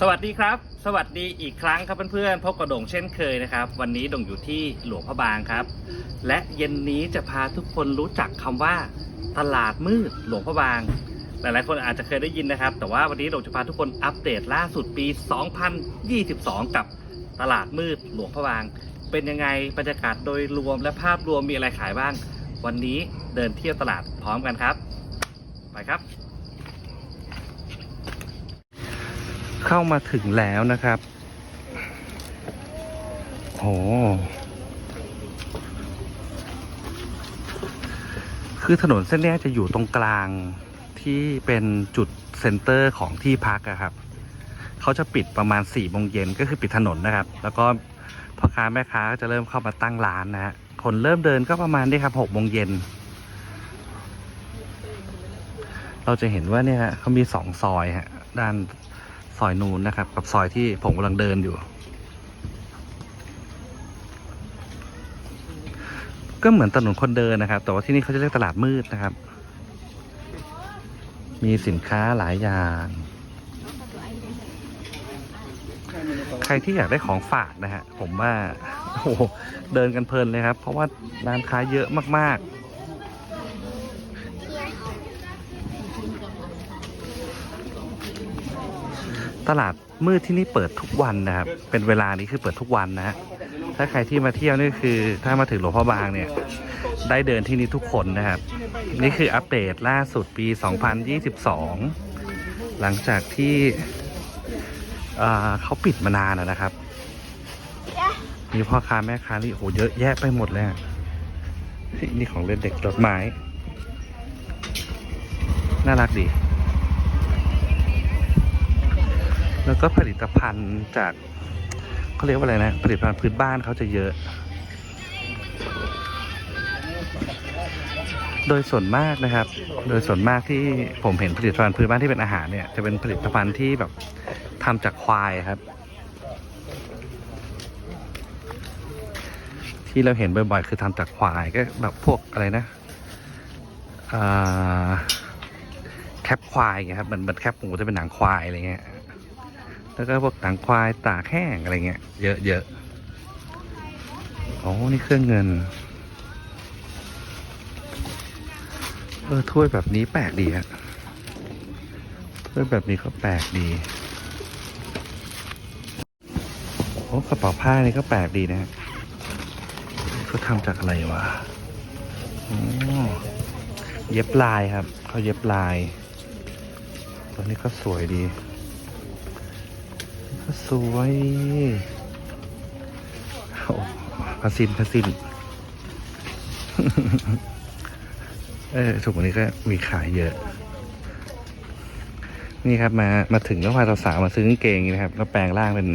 สวัสดีครับ สวัสดีอีกครั้งครับเพื่อนๆพบกับโดงเช่นเคยนะครับ วันนี้โด่งอยู่ที่หลวงพระบางครับ และเย็นนี้จะพาทุกคนรู้จักคำว่า ตลาดมืดหลวงพระบาง หลายๆคนอาจจะเคยได้ยินนะครับ แต่ว่าวันนี้โด่งจะพาทุกคนอัปเดตล่าสุดปี 2022 กับตลาดมืดหลวงพระบาง เป็นยังไงบรรยากาศโดยรวมและภาพรวมมีอะไรขายบ้าง วันนี้เดินเที่ยวตลาดพร้อมกันครับ ไปครับ เข้ามาถึงแล้วนะครับโอ้คือถนนเส้นนี้จะอยู่ตรงกลางที่เป็นจุดเซ็นเตอร์ของที่พักอะครับ เขาจะปิดประมาณ4ี่โมงเย็นก็คือปิดถนนนะครับ แล้วก็พ่อค้าแม่ค้าก็จะเริ่มเข้ามาตั้งร้านนะฮะ คนเริ่มเดินก็ประมาณนี้ครับหกโมงเย็น เราจะเห็นว่าเนี่ยฮะเขามีสองซอยฮะ ด้าน ซอยนูนนะครับ กับซอยที่ผมกำลังเดินอยู่ ก็เหมือนถนนคนเดินนะครับ แต่ว่าที่นี่เขาจะเรียกตลาดมืดนะครับ มีสินค้าหลายอย่าง ใครที่อยากได้ของฝากนะฮะผมว่าโอ้โหเดินกันเพลินเลยครับ เพราะว่าร้านค้าเยอะมากๆ ตลาดมืดที่นี่เปิดทุกวันนะครับ เป็นเวลานี้คือเปิดทุกวันนะฮะ ถ้าใครที่มาเที่ยวนี่คือ ถ้ามาถึงหลวงพ่อบางเนี่ย ได้เดินที่นี่ทุกคนนะครับ นี่คืออัปเดตล่าสุดปี 2022 หลังจากที่เเขาปิดมานานนะครับ มีพ่อค้าแม่ค้านี่โหเยอะแยะไปหมดเลยนี่ของเล่นเด็กดอกไม้ น่ารักดี แล้วก็ผลิตภัณฑ์จากเขาเรียกว่าอะไรนะ ผลิตภัณฑ์พื้นบ้านเขาจะเยอะ โดยส่วนมากนะครับ โดยส่วนมากที่ผมเห็นผลิตภัณฑ์พื้นบ้านที่เป็นอาหารเนี่ย จะเป็นผลิตภัณฑ์ที่แบบทำจากควายครับ ที่เราเห็นบ่อยๆ คือทำจากควายก็แบบพวกอะไรนะแคปควายไงครับเหมือนเหมือนแคปหมูจะเป็นหนังควายอะไรเงี้ย แล้วก็พวกหนังควายตากแห้งอะไรเงี้ยเยอะเยอะโอ้นี่เครื่องเงิน เออถ้วยแบบนี้แปลกดีฮะถ้วยแบบนี้ก็แปลกดีโอ้กระเป๋าผ้านี่ก็แปลกดีนะฮะเขาทำจากอะไรวะอ๋อเย็บลายครับเขาเย็บลาย ตัวนี้ก็สวยดี สวยโอ้พาสินพาสิน เออถุงนี้ก็มีขายเยอะ นี่ครับมามาถึงก็พาสาวมาซื้อกางเกงนะครับ แล้วแปลงร่างเป็น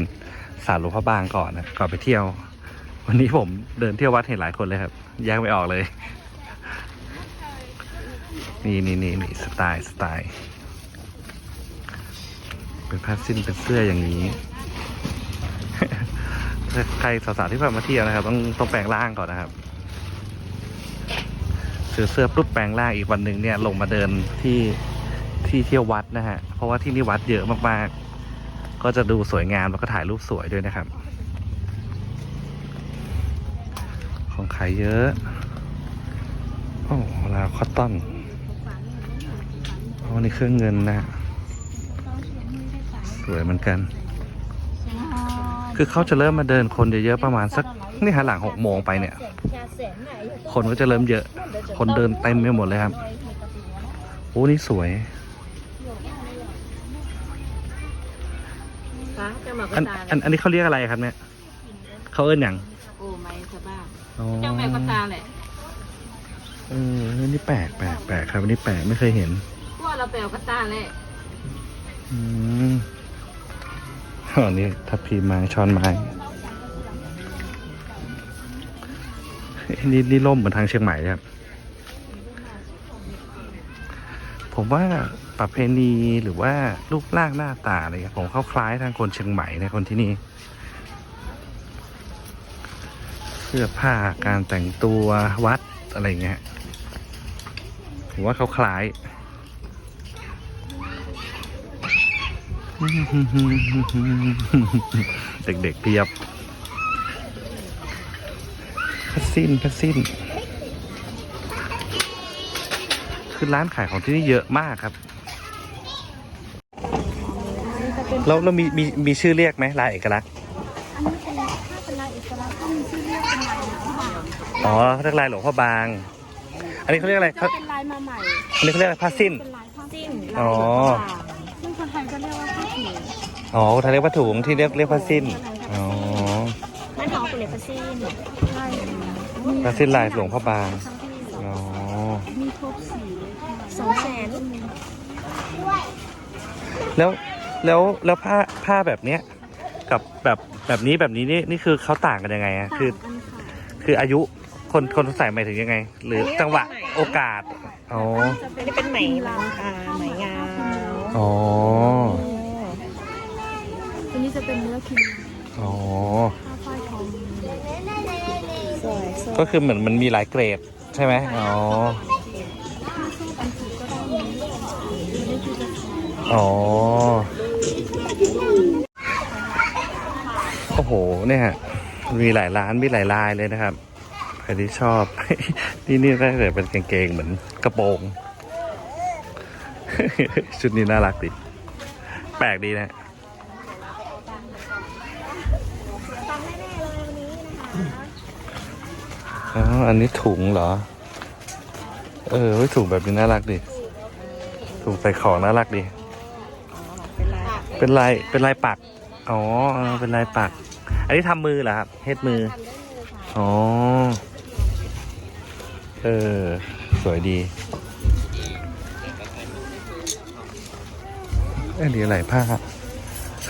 สาวหลวงพระบางก่อนนะก่อนไปเที่ยว วันนี้ผมเดินเที่ยววัดเห็นหลายคนเลยครับแยกไม่ออกเลย นี่นี่นี่นี่สไตล์สไตล์ เป็นผ้าสิ้นเป็นเสื้ออย่างนี้ ใครสาวๆที่ผ่ามาเที่ยวนะครับ ต้องต้องแปลงร่างก่อนนะครับซื้อเสื้อปุ๊บแปลงร่างอีกวันหนึ่งเนี่ยลงมาเดินที่ที่เที่ยววัดนะฮะ เพราะว่าที่นี่วัดเยอะมากๆ ก็จะดูสวยงามแล้วก็ถ่ายรูปสวยด้วยนะครับ ของขายเยอะ โอ้ลาคอตตอนอ๋อนี่เครื่องเงินนะ สวยเหมือนกัน คือเขาจะเริ่มมาเดินคนเยอะๆประมาณสักนี่ฮะหลังหกโมงไปเนี่ย คนก็จะเริ่มเยอะ คนเดินเต็มไปหมดเลยครับโอ้นี่สวยคะเจ้าหมากอันตาอันอันนี้เขาเรียกอะไรครับเนี่ยเขาเอิ้นอย่างโอ้ไม่สบ้าอ๋อเจ้าแม่กตาแหละเออนี่แปลกแปลกแปลกครับอันนี้แปลกไม่เคยเห็นพวกเราแปลกตาแหละอืม อ๋อนี่ทัพพีไม้ช้อนไม้นี่นี่ล่มเหมือนทางเชียงใหม่ครับ ผมว่าประเพณีหรือว่ารูปร่างหน้าตาอะไรผมเข้าคล้ายทางคนเชียงใหม่นะคนที่นี่ เสื้อผ้าการแต่งตัววัดอะไรเงี้ย ผมว่าเขาคล้าย เด็กๆเพียบพัสซินพัสซินคือร้านขายของที่นี่เยอะมากครับแล้วเรามีมีมีชื่อเรียกไหมลายเอกลักษณ์อันนี้เป็นถ้าเป็นลายอิสระก็มีชื่อเรียกเป็นลายหลวงพ่อบางอ๋อเขาเรียกลายหลวงพ่อบาง อันนี้เขาเรียกอะไรจะเขาเป็นลายมาใหม่อันนี้เขาเรียกอะไรผ้าสิ้นเป็นลายผ้าสิ้นอ๋อ อ๋อเขาเรียกผ้าถุงที่เรียกเรียกผ้าสิ้น อ๋อนั่นของเป็นผ้าสิ้นใช่ผ้าสิ้นลายหลวงพ่อบาง อ๋อ มีครบสีสองแสนแล้วแล้วแล้วผ้าผ้าแบบเนี้ยกับแบบแบบนี้แบบนี้นี่นี่คือเขาต่างกันยังไงอะคือต่างกันค่ะคืออายุคนคนใส่หมายถึงยังไง หรือจังหวะโอกาส อ๋อ จะเป็นนี่เป็นไหมลาวอ่าไหมงาวอ๋อ ตัวนี้จะเป็นเนื้อคิมอ๋อผ้าฝ้ายทองสวยสวยก็คือเหมือนมันมีหลายเกรดใช่ไหมอ๋อ ถ้าชอบอันสีก็ได้นี้ตัวนี้คือจะแพงอ๋อ โอ้โห เนี่ยฮะมีหลายร้านมีหลายลายเลยนะครับ ใครที่ชอบ นี่นี่ได้แต่เป็นกางเกงเหมือนกระโปรง ชุดนี้น่ารักดี แปลกดีนะ อ๋ออันนี้ถุงเหรอ เออถุงแบบนี้น่ารักดีถุงใส่ของน่ารักดีเป็นลาย เป็นลายปัก อ๋อ เป็นลายปัก อันนี้ทำมือเหรอครับ เฮ็ดมือ อ๋อ เออ สวยดี อันนี้อะไรผ้า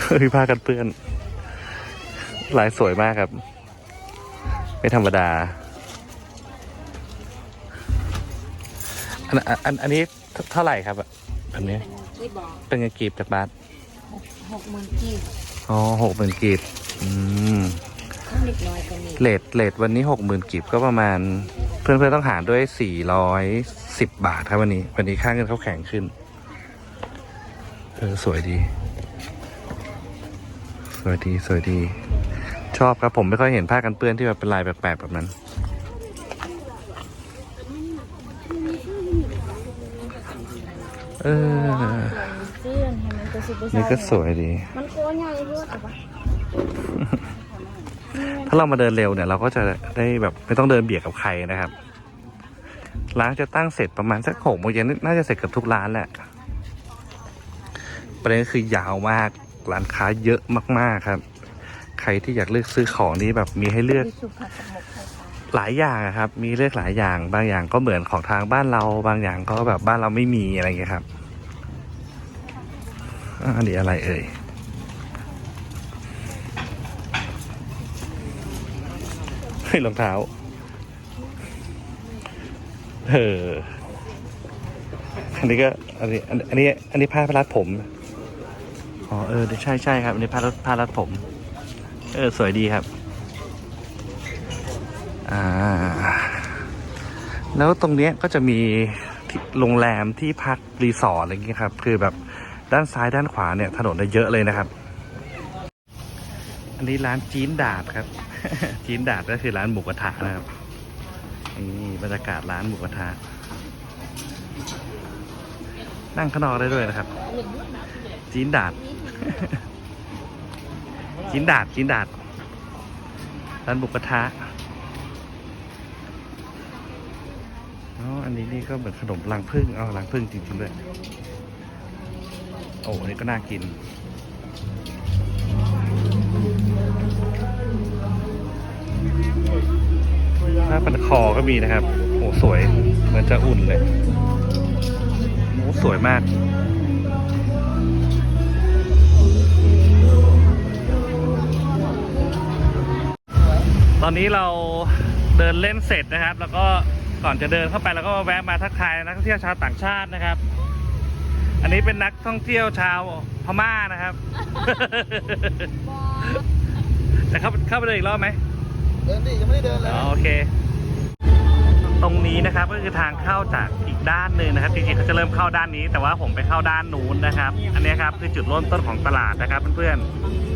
เฮ้ยผ้ากันเปื้อน ลายสวยมากครับ ไม่ธรรมดา อันอันอันนี้เท่าไหร่ครับแบบนี้ ที่บอกเป็นเงินกีบจากบาทหกหมื่นกีบอ๋อหกหมื่นกีบอืมต้องเล็กน้อยกว่านี้เลทเลทวันนี้หกหมื่นกีบก็ประมาณเพื่อนเพื่อนๆต้องหารด้วยสี่ร้อยสิบบาทครับวันนี้ วันนี้ค่าเงินเขาแข็งขึ้นเออสวยดี สวยดีสวยดี ชอบครับผมไม่ค่อยเห็นผ้ากันเปื้อนที่แบบเป็นลายแปลกๆแบบนั้น เออเสื้อเห็นมันตัวซุปเปอร์นี่ก็สวยดี มันโก้ใหญ่ด้วยแต่ว่าถ้าเรามาเดินเร็วเนี่ยเราก็จะได้แบบไม่ต้องเดินเบียดกับใครนะครับ ร้านจะตั้งเสร็จประมาณสักหกโมงเย็นน่าจะเสร็จเกับทุกร้านแหละ ประเด็นก็คือยาวมาก ร้านค้าเยอะมากๆครับ ใครที่อยากเลือกซื้อของนี่แบบมีให้เลือกมีสุผัดกับ หลายอย่างครับ มีเลือกหลายอย่าง บางอย่างก็เหมือนของทางบ้านเรา บางอย่างก็แบบบ้านเราไม่มีอะไรอย่างเงี้ยครับอันนี้อะไรเอ่ยเฮ้ยรองเท้าเอออันนี้ก็อันนี้อันนี้อันนี้ผ้าพรัดผมอ๋อเออใช่ใช่ครับอันนี้ผ้ารัดผ้ารัดผม เออ สวยดีครับ อ่า แล้วตรงเนี้ยก็จะมีโรงแรมที่พักรีสอร์ทอะไรอย่างเงี้ยครับ คือแบบด้านซ้ายด้านขวาเนี่ยถนนได้เยอะเลยนะครับ อันนี้ร้านจีนดาดครับ จีนดาดก็คือร้านหมูกระทะนะครับ นี่บรรยากาศร้านหมูกระทะ นั่งข้างนอกได้ด้วยนะครับ จีนดาด จีนดาดจีนดาดร้านหมูกระทะ อ๋อ อันนี้นี่ก็เหมือนขนมรังผึ้งเอารังผึ้งจริงๆด้วยโอ้อันนี้ก็น่ากินผ้าพันคอก็มีนะครับ โอ้สวย เหมือนจะอุ่นเลยโอ้สวยมากตอนนี้เราเดินเล่นเสร็จนะครับ แล้วก็ ก่อนจะเดินเข้าไปเราก็แวะมาทักทายนักท่องเที่ยวชาวต่างชาตินะครับ อันนี้เป็นนักท่องเที่ยวชาวพม่านะครับแต่เข้าเข้าไปเลยอีกรอบไหมเดินดิยังไม่ได้เดินเลยอ๋อโอเค ตรงนี้นะครับก็คือทางเข้าจากอีกด้านหนึ่งนะครับจริงๆเขาจะเริ่มเข้าด้านนี้ แต่ว่าผมไปเข้าด้านนู้นนะครับ อันนี้ครับคือจุดเริ่มต้นของตลาดนะครับเพื่อนๆ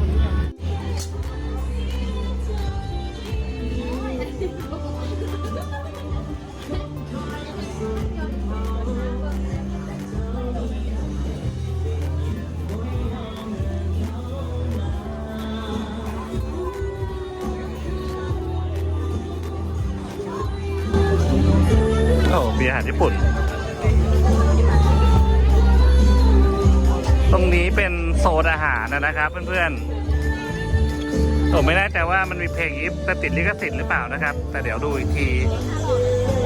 อ้มีอาหารญี่ปุ่น ตรงนี้เป็นโซนอาหารนะครับเพื่อนๆผมไม่แน่ใจว่ามันมีเพลงนี้จะติดลิขสิทธิ์หรือเปล่านะครับ แต่เดี๋ยวดูอีกที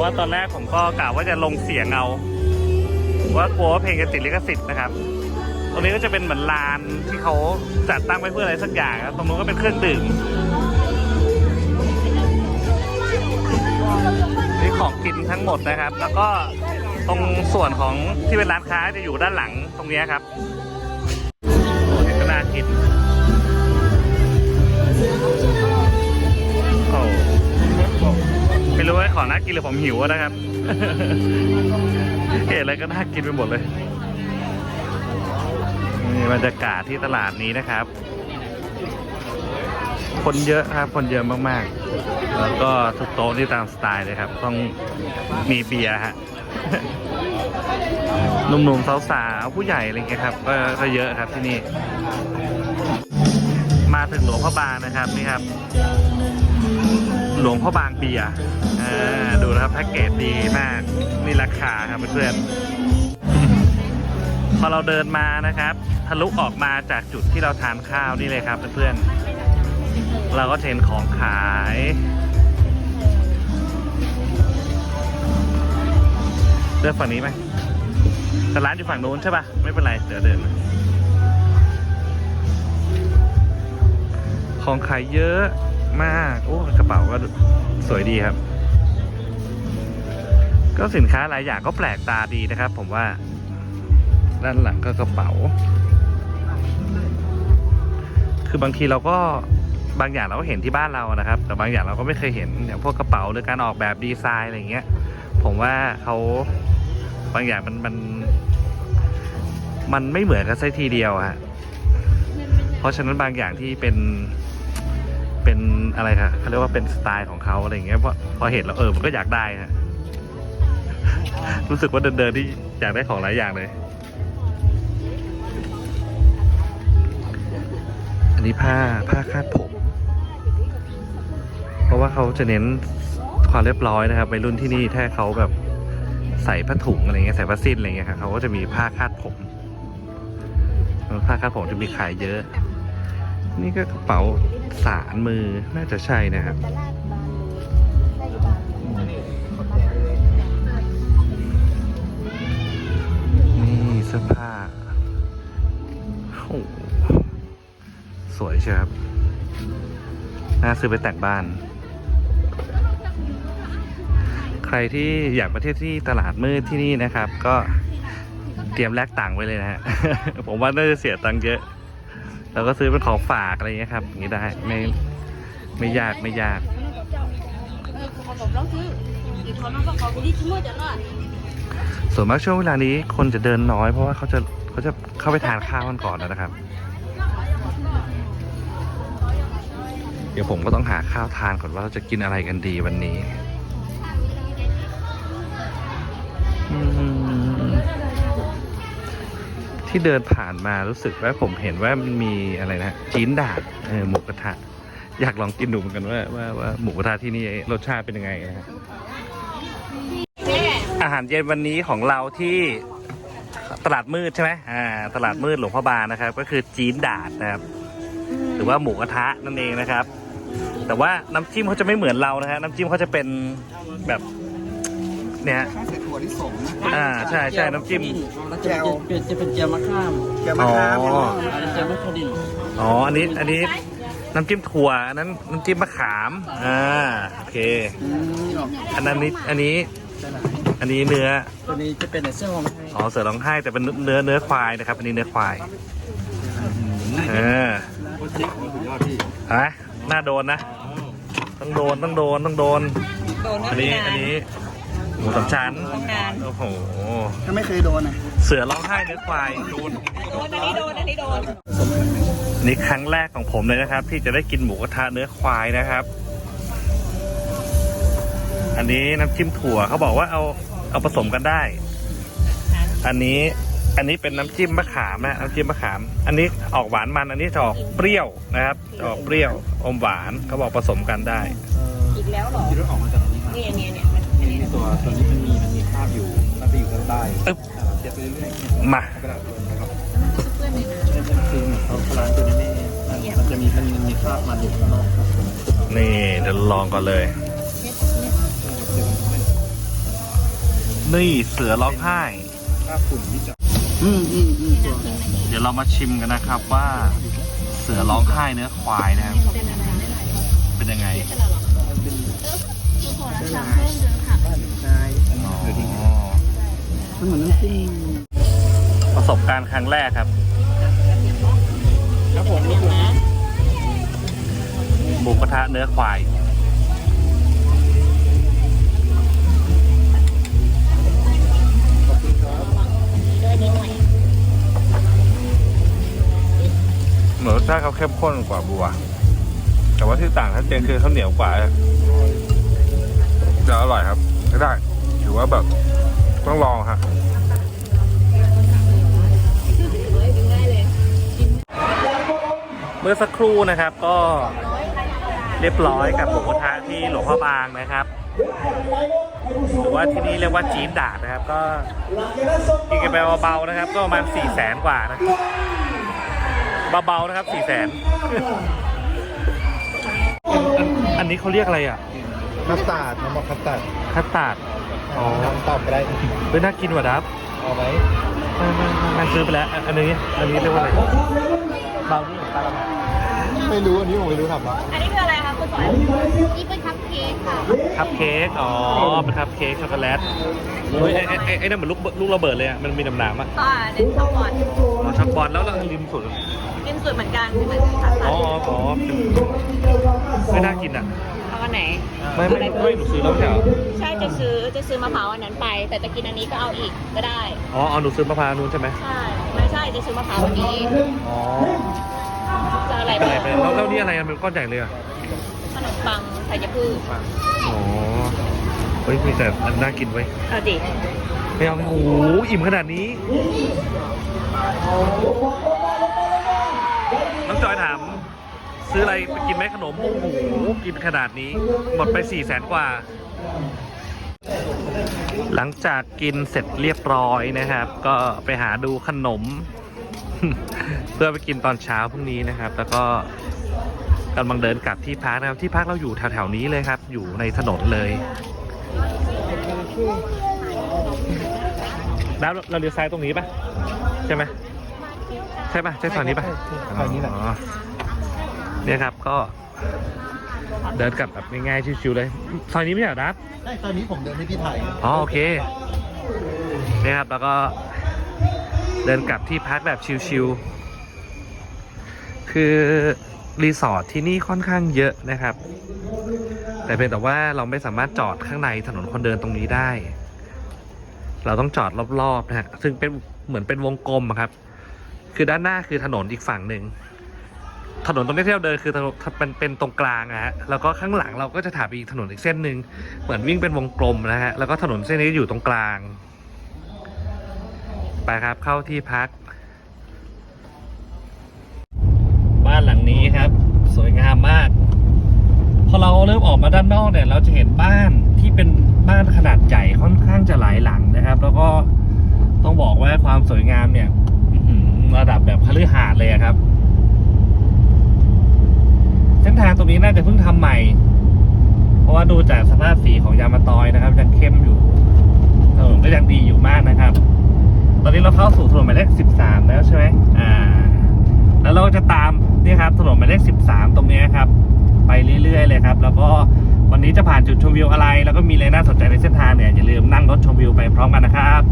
ว่าตอนแรกผมก็กะว่าจะลงเสียงเอาว่ากลัวว่าเพลงจะติดลิขสิทธิ์นะครับ ตรงนี้ก็จะเป็นเหมือนลานที่เขาจัดตั้งไว้เพื่ออะไรสักอย่างครับตรงนู้นก็เป็นเครื่องดื่ม ของกินทั้งหมดนะครับ แล้วก็ตรงส่วนของที่เป็นร้านค้าจะอยู่ด้านหลังตรงนี้ครับโอ้นี่ก็น่ากินโอ้ไม่รู้ว่าของน่ากินหรือผมหิวนะครับเห็นอะไรก็น่ากินไปหมดเลยนี่บรรยากาศที่ตลาดนี้นะครับ คนเยอะครับ คนเยอะมากๆ แล้วก็ทุกโต๊ะที่ตามสไตล์เลยครับ ต้องมีเบียร์ฮะหนุ่มๆสาวๆผู้ใหญ่อะไรเงี้ยครับก็ก็เยอะครับที่นี่ มาถึงหลวงพ่อบางนะครับนี่ครับ หลวงพ่อบางเบียร์ดูนะครับแพ็กเกจดีมากนี่ราคาครับเพื่อนๆ พอเราเดินมานะครับ ทะลุออกมาจากจุดที่เราทานข้าวนี่เลยครับเพื่อนๆเราก็เห็นของขายเลือกฝั่งนี้ไหมแต่ร้านอยู่ฝั่งนู้นใช่ปะไม่เป็นไร เดี๋ยวเดิน ของขายเยอะมาก โอ้ กระเป๋าก็สวยดีครับ ก็สินค้าหลายอย่างก็แปลกตาดีนะครับผมว่า ด้านหลังก็กระเป๋า คือบางทีเราก็บางอย่างเราก็เห็นที่บ้านเรานะครับ แต่บางอย่างเราก็ไม่เคยเห็นอย่างพวกกระเป๋าหรือการออกแบบดีไซน์อะไรเงี้ย ผมว่าเขาบางอย่างมันมัน มันไม่เหมือนกันสักทีเดียวฮะเพราะฉะนั้นบางอย่างที่เป็นเป็นอะไรครับเขาเรียกว่าเป็นสไตล์ของเขาอะไรเงี้ยพอพอเห็นแล้วเออมันก็อยากได้ฮะรู้สึกว่าเดินๆที่อยากได้ของหลายอย่างเลย อันนี้ผ้าผ้าคาดผม เพราะว่าเขาจะเน้นความเรียบร้อยนะครับวัยรุ่นที่นี่ถ้าเขาแบบใส่ผ้าถุงอะไรเงี้ยใส่ผ้าสิ้นอะไรเงี้ยครับเขาก็จะมีผ้าคาดผมผ้าคาดผมจะมีขายเยอะ นี่ก็กระเป๋าสารมือน่าจะใช่นะครับนี่เสื้อผ้าโอ้ สวยใช่ครับ น่าซื้อไปแต่งบ้าน ใครที่อยากมาเที่ยวที่ตลาดมืดที่นี่นะครับ ก็เตรียมแลกตังไว้เลยนะฮะ ผมว่าน่าจะเสียตังค์เยอะเราก็ซื้อเป็นของฝากอะไรอย่างเงี้ยครับอย่างนี้ได้ไม่ไม่ยากไม่ยากส่วนมากช่วงเวลานี้คนจะเดินน้อยเพราะว่าเขาจะเขาจะเข้าไปทานข้าวกันก่อนนะครับ เดี๋ยวผมก็ต้องหาข้าวทานก่อนว่าเราจะกินอะไรกันดีวันนี้ที่เดินผ่านมารู้สึกว่าผมเห็นว่ามันมีอะไรนะจีนดาดเออหมูกระทะ อยากลองกินดูเหมือนกันว่าว่าว่าหมูกระทะที่นี่รสชาติเป็นยังไงนะฮะอาหารเย็นวันนี้ของเราที่ตลาดมืดใช่ไหมอ่าตลาดมืดหลวงพ่อบางนะครับ ก็คือจีนดาดนะครับ หรือว่าหมูกระทะนั่นเองนะครับ แต่ว่าน้ำจิ้มเขาจะไม่เหมือนเรานะฮะ น้ำจิ้มเขาจะเป็นแบบเนี่ยฮะ ใส่ถั่วลิสงนะอ่าใช่ใช่น้ำจิ้ม แล้วจะเป็นจะเป็นเจียวมะข้ามเกี่ยวมะขามอ๋อ อันนี้เจียวมะขดินอ๋อ อันนี้ อันนี้น้ำจิ้มถั่ว อันนั้นน้ำจิ้มมะขาม อ่า โอเค อืมอันนั้นนี้อันนี้ อันนี้เนื้อ ตัวนี้จะเป็นเสื้อของไทยอ๋อ เสือร้องไห้แต่เป็นเนื้อเนื้อควายนะครับ อันนี้เนื้อควาย เออสุดยอดพี่ฮะ น่าโดนนะ ต้องโดนต้องโดนต้องโดนอันนี้อันนี้หมูสามชั้นต้องการโอ้โห ถ้าไม่เคยโดนอะเสือร้องไห้เนื้อควายโดนอันนี้โดนอันนี้โดนนี่ครั้งแรกของผมเลยนะครับ ที่จะได้กินหมูกระทะเนื้อควายนะครับ อันนี้น้ำจิ้มถั่วเขาบอกว่าเอาเอาผสมกันได้ อันนี้ อันนี้เป็นน้ำจิ้มมะขามนะน้ำจิ้มมะขาม อันนี้ออกหวานมันอันนี้จะออกเปรี้ยวนะครับจะออกเปรี้ยวอมหวานเขาบอกผสมกันได้อีกแล้วเหรอที่รถออกมาจากอันนี้ครับนี่อันนี้อันนี้มันมีตัวตัวนี้มันมีมันมีคราบอยู่น่าจะอยู่ด้านใต้อึ๊บอ่าเราเช็ดไปเรื่อยๆมากระดาษเลยนะครับคือเหมือนเขาล้างตัวนี้ไม่มันจะมีมันมีคราบมันอยู่ข้างนอกครับนี่เดี๋ยวลองก่อนเลย นี่เสือร้องไห้คราบฝุ่นที่จะ อืมอืมอืมตัวเดี๋ยวเรามาชิมกันนะครับว่าเสือร้องไห้เนื้อควายนะครับ เป็นยังไงขอราคาเพิ่มเดินค่ะนายอ๋อมันเหมือนน้ำจิ้มประสบการณ์ครั้งแรกครับ ครับผมนี่หมูกระทะเนื้อควาย สชาติเขาเข้มข้นกว่าบัว แต่ว่าที่ต่างชัดเจนคือเขาเหนียวกว่าจะอร่อยครับไม่ได้ ถือว่าแบบต้องลองฮะเมื่อสักครู่นะครับก็เรียบร้อยกับหมูกระทะที่หลวงพ่อบางนะครับ หรือว่าที่นี่เรียกว่าจีนดาดนะครับ ก็กินกันไปเบาๆนะครับ ก็ประมาณสี่แสนกว่านะ เบาๆนะครับสี่แสนอันนี้เขาเรียกอะไรอะคัสตาร์ดน้ำมันคัสตาร์ดคัสตาร์ดอ๋อน้ำตอบก็ได้เฮ้ยน่ากินว่ะดับเอาไหมไม่ไม่ไม่ไม่ซื้อไปแล้วอันอันนี้ อันนี้เรียกว่าอะไรเบานี่ปลาละไม่รู้ อันนี้ผมไม่รู้ทำอะอันนี้คืออะไรคะคุณสอนนี่เป็น คัพเค้กค่ะคัพเค้ก อ๋อ เป็นคัพเค้กช็อกโกแลตเฮ้ยไอ้ไอ้ไอ้ไอ้นั่นเหมือนลูกลูกระเบิดเลยอะ มันมีน้ำหนามอะอ่าเน้นช็อกโกแลตอ๋อช็อกบอลแล้วแล้วริมสุด กินสุดเหมือนกันเหมือนคัสตาอ๋อร์ดอ๋อเป็นไม่น่ากินอะ เอาอันไหน ไม่ไม่ไม่หนูซื้อแล้วไม่ใช่เหรอใช่จะซื้อจะซื้อมะพร้าวอันนั้นไป แต่จะกินอันนี้ก็เอาอีกก็ได้ อ๋อเอาหนูซื้อมะพร้าวนู้นใช่ไหมใช่ไม่ใช่จะซื้อมะพร้าวอันนี้อ๋อจะอะไรอะไรบ้างไปแล้วแล้วนี่อะไรอะมันก้อนใหญ่เลยอะขนมปัง ไทยพืชอ๋อเฮ้ยมีแต่อันน่ากินไว้ยเอาดิไม่เอาไม่เอาโอ้โหอิ่มขนาดนี้ น้องจอยถาม ซื้ออะไรไปกินไหมขนม โอ้โห กินขนาดนี้ หมดไปสี่แสนกว่า หลังจากกินเสร็จเรียบร้อยนะครับ ก็ไปหาดูขนม เพื่อไปกินตอนเช้าพรุ่งนี้นะครับ แล้วก็ กำลังเดินกลับที่พักนะครับที่พักเราอยู่แถวๆนี้เลยครับ อยู่ในถนนเลยแล้วเราเลี้ยวซ้ายตรงนี้ปะใช่ไหมใช่ปะใช่ซอยนี้ปะซอยนี้แหละอ๋อเนี่ยครับก็เดินกลับแบบง่ายๆชิวๆเลยซอยนี้ไม่ใช่เหรอดับใช่ตอนนี้ผมเดินให้พี่ถ่ายอ๋อโอเคเนี่ยครับแล้วก็เดินกลับที่พักแบบชิวๆคือ รีสอร์ทที่นี่ค่อนข้างเยอะนะครับ แต่เพียงแต่ว่าเราไม่สามารถจอดข้างในถนนคนเดินตรงนี้ได้ เราต้องจอดรอบๆนะฮะซึ่งเป็นเหมือนเป็นวงกลมครับ คือด้านหน้าคือถนนอีกฝั่งหนึ่งถนนตรงที่เราเดินคือถนนเป็นเป็นตรงกลางอะฮะ แล้วก็ข้างหลังเราก็จะถามอีกถนนอีกเส้นหนึ่งเหมือนวิ่งเป็นวงกลมนะฮะ แล้วก็ถนนเส้นนี้อยู่ตรงกลาง ไปครับเข้าที่พัก บ้านหลังนี้ครับ สวยงามมาก พอเราเริ่มออกมาด้านนอกเนี่ย เราจะเห็นบ้านที่เป็นบ้านขนาดใหญ่ค่อนข้างจะหลายหลังนะครับ แล้วก็ต้องบอกว่าความสวยงามเนี่ยระดับแบบคฤหาสน์เลยอะครับ เส้นทางตรงนี้น่าจะเพิ่งทำใหม่ เพราะว่าดูจากสภาพสีของยางมะตอยนะครับยังเข้มอยู่ถนนก็ยังดีอยู่มากนะครับ ตอนนี้เราเข้าสู่ถนนหมายเลข13แล้วใช่ไหมอ่า แล้วเราก็จะตามนี่ครับถนนหมายเลข 13 ตรงนี้ครับ ไปเรื่อยๆเลยครับ แล้วก็วันนี้จะผ่านจุดชมวิวอะไร แล้วก็มีอะไรน่าสนใจในเส้นทางเนี่ยอย่าลืมนั่งรถชมวิวไปพร้อมกันนะครับ